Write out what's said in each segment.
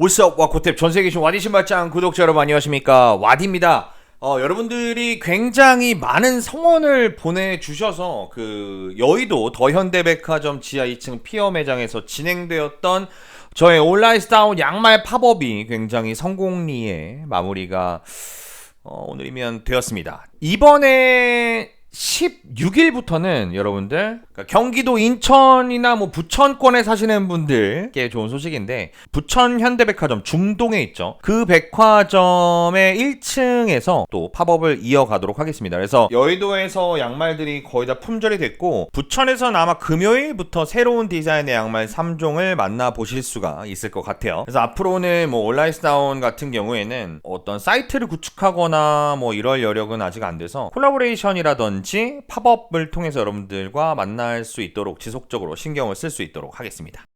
올스업 와코탭 전세계 계신 와디 신발장 구독자 여러분 안녕하십니까 와디입니다 어, 여러분들이 굉장히 많은 성원을 보내주셔서 그 여의도 더현대백화점 지하 2층 피어 매장에서 진행되었던 저의 온라인스타운 양말 팝업이 굉장히 성공리에 마무리가 어, 오늘이면 되었습니다. 이번에 16일부터는 여러분들 그러니까 경기도 인천이나 뭐 부천권에 사시는 분들께 좋은 소식인데 부천 현대백화점 중동에 있죠. 그 백화점의 1층에서 또 팝업을 이어가도록 하겠습니다. 그래서 여의도에서 양말들이 거의 다 품절이 됐고 부천에서는 아마 금요일부터 새로운 디자인의 양말 3종을 만나 보실 수가 있을 것 같아요. 그래서 앞으로는 뭐 온라인스다운 같은 경우에는 어떤 사이트를 구축하거나 뭐 이럴 여력은 아직 안 돼서 콜라보레이션이라든지 팝업을 통해서 여러분들과 만날 수 있도록 지속적으로 신경을 쓸 수 있도록 하겠습니다.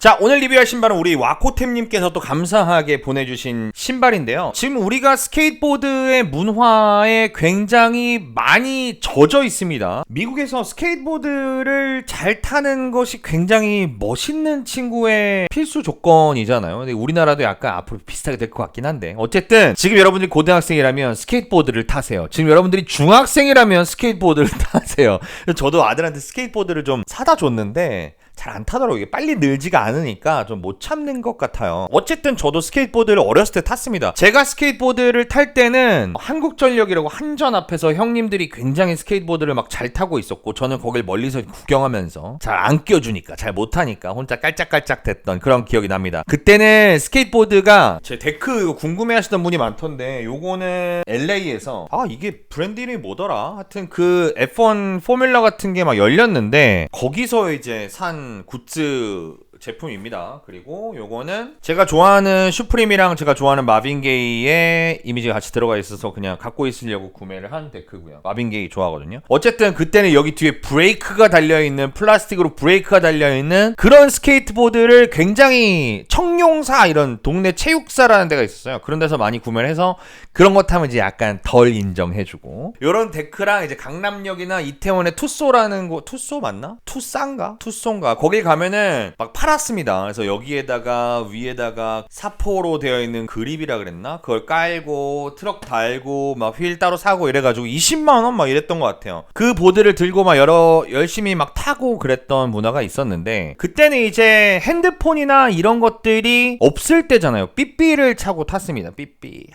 자, 오늘 리뷰할 신발은 우리 와코템님께서 또 감사하게 보내주신 신발인데요. 지금 우리가 스케이트보드의 문화에 굉장히 많이 젖어 있습니다. 미국에서 스케이트보드를 잘 타는 것이 굉장히 멋있는 친구의 필수 조건이잖아요. 근데 우리나라도 약간 앞으로 비슷하게 될 것 같긴 한데. 어쨌든 지금 여러분들이 고등학생이라면 스케이트보드를 타세요. 지금 여러분들이 중학생이라면 스케이트보드를 타세요. 저도 아들한테 스케이트보드를 좀 사다 줬는데 잘 안 타더라고요. 빨리 늘지가 않으니까 좀 못 참는 것 같아요. 어쨌든 저도 스케이트보드를 어렸을 때 탔습니다. 제가 스케이트보드를 탈 때는 한국전력이라고 한전 앞에서 형님들이 굉장히 스케이트보드를 막 잘 타고 있었고 저는 거길 멀리서 구경하면서 잘안 껴주니까 잘못 타니까 혼자 깔짝깔짝 됐던 그런 기억이 납니다. 그때는 스케이트보드가 제 데크 이거 궁금해 하시던 분이 많던데 요거는 LA에서 아 이게 브랜드 이름이 뭐더라? 하여튼 그 F1 포뮬러 같은 게 막 열렸는데 거기서 이제 산 굿즈 제품입니다. 그리고 요거는 제가 좋아하는 슈프림이랑 제가 좋아하는 마빈게이의 이미지가 같이 들어가 있어서 그냥 갖고 있으려고 구매를 한 데크고요. 마빈게이 좋아하거든요. 어쨌든 그때는 여기 뒤에 브레이크가 달려있는 플라스틱으로 브레이크가 달려있는 그런 스케이트보드를 굉장히 청룡사 이런 동네 체육사라는 데가 있었어요. 그런 데서 많이 구매를 해서 그런 거 타면 이제 약간 덜 인정해주고 요런 데크랑 이제 강남역이나 이태원의 투소라는 곳 투소 맞나? 투싼가? 투소인가? 거기 가면은 막 팔았습니다. 그래서 여기에다가 위에다가 사포로 되어 있는 그립이라 그랬나? 그걸 깔고 트럭 달고 막 휠 따로 사고 이래가지고 20만 원 막 이랬던 것 같아요. 그 보드를 들고 막 여러 열심히 막 타고 그랬던 문화가 있었는데 그때는 이제 핸드폰이나 이런 것들이 없을 때잖아요. 삐삐를 차고 탔습니다. 삐삐.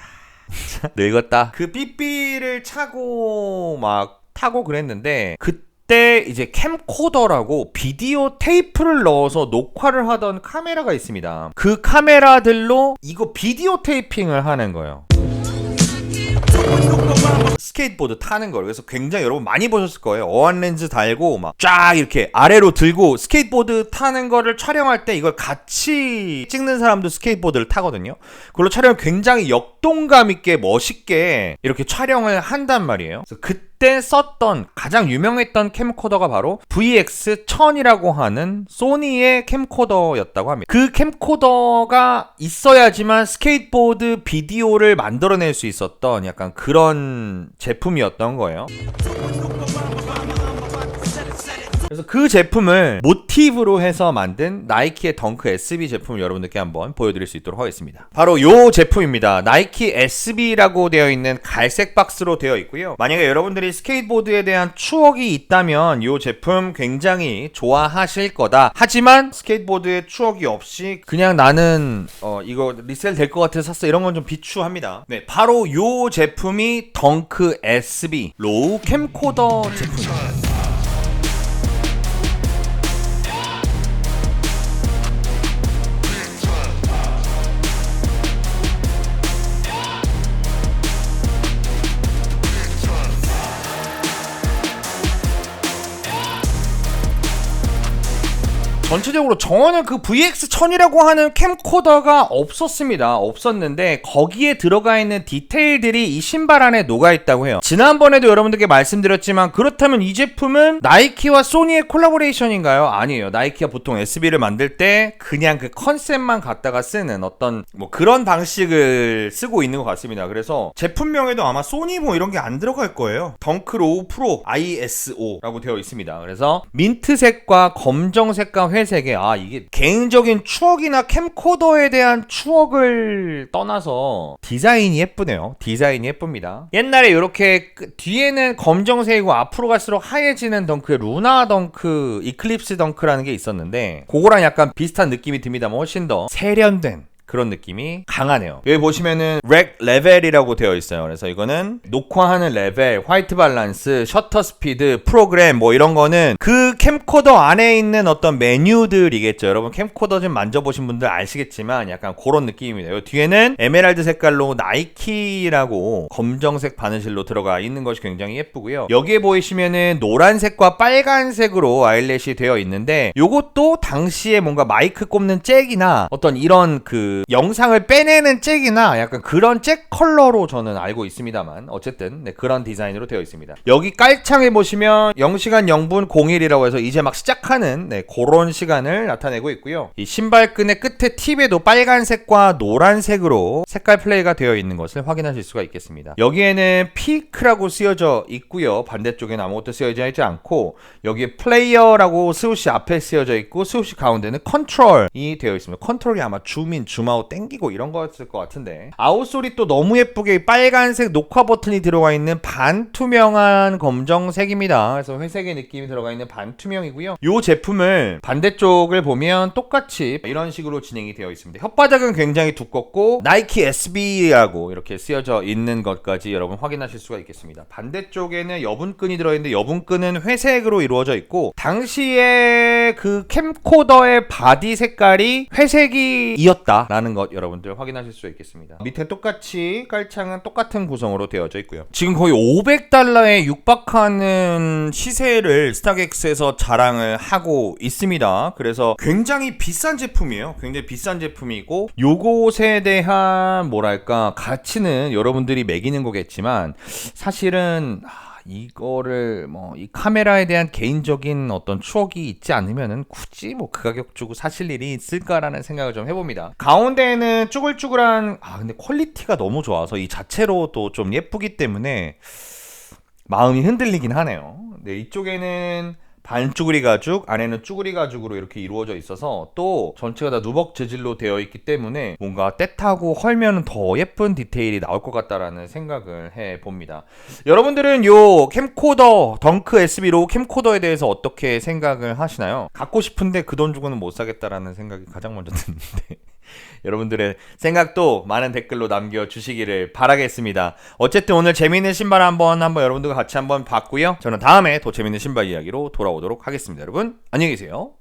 늙었다. 그 삐삐를 차고 막 타고 그랬는데 그 때 이제 캠코더라고 비디오 테이프를 넣어서 녹화를 하던 카메라가 있습니다. 그 카메라들로 이거 비디오 테이핑을 하는 거예요. 스케이트보드 타는 걸 그래서 굉장히 여러분 많이 보셨을 거예요 어안 렌즈 달고 막 쫙 이렇게 아래로 들고 스케이트보드 타는 거를 촬영할 때 이걸 같이 찍는 사람도 스케이트보드를 타거든요 그걸로 촬영 굉장히 역동감 있게 멋있게 이렇게 촬영을 한단 말이에요 그래서 그때 썼던 가장 유명했던 캠코더가 바로 VX1000이라고 하는 소니의 캠코더였다고 합니다 그 캠코더가 있어야지만 스케이트보드 비디오를 만들어낼 수 있었던 약간 그런 제품이었던 거예요. 그래서 그 제품을 모티브로 해서 만든 나이키의 덩크 SB 제품을 여러분들께 한번 보여드릴 수 있도록 하겠습니다. 바로 요 제품입니다. 나이키 SB라고 되어 있는 갈색 박스로 되어 있고요. 만약에 여러분들이 스케이트보드에 대한 추억이 있다면 요 제품 굉장히 좋아하실 거다. 하지만 스케이트보드에 추억이 없이 그냥 나는 어 이거 리셀 될 것 같아서 샀어 이런 건 좀 비추합니다. 네, 바로 요 제품이 덩크 SB 로우 캠코더 제품입니다. 전체적으로 정원은 그 VX1000이라고 하는 캠코더가 없었습니다. 없었는데 거기에 들어가 있는 디테일들이 이 신발 안에 녹아 있다고 해요. 지난번에도 여러분들께 말씀드렸지만 그렇다면 이 제품은 나이키와 소니의 콜라보레이션인가요? 아니에요. 나이키가 보통 SB를 만들 때 그냥 그 컨셉만 갖다가 쓰는 어떤 뭐 그런 방식을 쓰고 있는 것 같습니다. 그래서 제품명에도 아마 소니 뭐 이런 게 안 들어갈 거예요. 덩크 로우 프로 ISO라고 되어 있습니다. 그래서 민트색과 검정색과 회 회색에 아 이게 개인적인 추억이나 캠코더에 대한 추억을 떠나서 디자인이 예쁘네요. 디자인이 예쁩니다. 옛날에 이렇게 뒤에는 검정색이고 앞으로 갈수록 하얘지는 덩크에 루나 덩크, 이클립스 덩크라는 게 있었는데 그거랑 약간 비슷한 느낌이 듭니다만 훨씬 더 세련된 그런 느낌이 강하네요. 여기 보시면은 렉 레벨이라고 되어 있어요. 그래서 이거는 녹화하는 레벨, 화이트 밸런스, 셔터 스피드, 프로그램 뭐 이런 거는 그 캠코더 안에 있는 어떤 메뉴들이겠죠. 여러분 캠코더 좀 만져보신 분들 아시겠지만 약간 그런 느낌입니다. 여기 뒤에는 에메랄드 색깔로 나이키라고 검정색 바느질로 들어가 있는 것이 굉장히 예쁘고요. 여기에 보이시면은 노란색과 빨간색으로 아일렛이 되어 있는데 요것도 당시에 뭔가 마이크 꼽는 잭이나 어떤 이런 그 영상을 빼내는 잭이나 약간 그런 잭 컬러로 저는 알고 있습니다만 어쨌든 네, 그런 디자인으로 되어 있습니다. 여기 깔창에 보시면 0시간 0분 01이라고 해서 이제 막 시작하는 네, 그런 시간을 나타내고 있고요. 이 신발끈의 끝에 팁에도 빨간색과 노란색으로 색깔 플레이가 되어 있는 것을 확인하실 수가 있겠습니다. 여기에는 피크라고 쓰여져 있고요. 반대쪽에는 아무것도 쓰여져 있지 않고 여기에 플레이어라고 스우시 앞에 쓰여져 있고 스우시 가운데는 컨트롤이 되어 있습니다. 컨트롤이 아마 줌인, 줌아 웃 땡기고 이런 거였을 것 같은데 아웃솔이 또 너무 예쁘게 빨간색 녹화 버튼이 들어가 있는 반투명한 검정색입니다. 그래서 회색의 느낌이 들어가 있는 반투명이고요. 이 제품을 반대쪽을 보면 똑같이 이런 식으로 진행이 되어 있습니다. 혓바닥은 굉장히 두껍고 나이키 SB라고 이렇게 쓰여져 있는 것까지 여러분 확인하실 수가 있겠습니다. 반대쪽에는 여분끈이 들어있는데 여분끈은 회색으로 이루어져 있고 당시에 그 캠코더의 바디 색깔이 회색이었다라는 것 여러분들 확인하실 수 있겠습니다. 밑에 똑같이 깔창은 똑같은 구성으로 되어져 있고요. 지금 거의 500달러에 육박하는 시세를 스타렉스에서 자랑을 하고 있습니다. 그래서 굉장히 비싼 제품이에요. 굉장히 비싼 제품이고 요것에 대한 뭐랄까 가치는 여러분들이 매기는 거겠지만 사실은 아, 이거를 뭐 이 카메라에 대한 개인적인 어떤 추억이 있지 않으면은 굳이 뭐 그 가격 주고 사실 일이 있을까라는 생각을 좀 해봅니다. 가운데에는 쭈글쭈글한 아 근데 퀄리티가 너무 좋아서 이 자체로도 좀 예쁘기 때문에 마음이 흔들리긴 하네요. 네 이쪽에는 반 쭈구리 가죽, 안에는 쭈구리 가죽으로 이렇게 이루어져 있어서 또 전체가 다 누벅 재질로 되어 있기 때문에 뭔가 때타고 헐면 더 예쁜 디테일이 나올 것 같다라는 생각을 해 봅니다. 여러분들은 요 캠코더 덩크 SB로 캠코더에 대해서 어떻게 생각을 하시나요? 갖고 싶은데 그 돈 주고는 못 사겠다라는 생각이 가장 먼저 드는데 여러분들의 생각도 많은 댓글로 남겨주시기를 바라겠습니다. 어쨌든 오늘 재미있는 신발 한번 한번 여러분들과 같이 한번 봤고요. 저는 다음에 더 재미있는 신발 이야기로 돌아오도록 하겠습니다. 여러분 안녕히 계세요.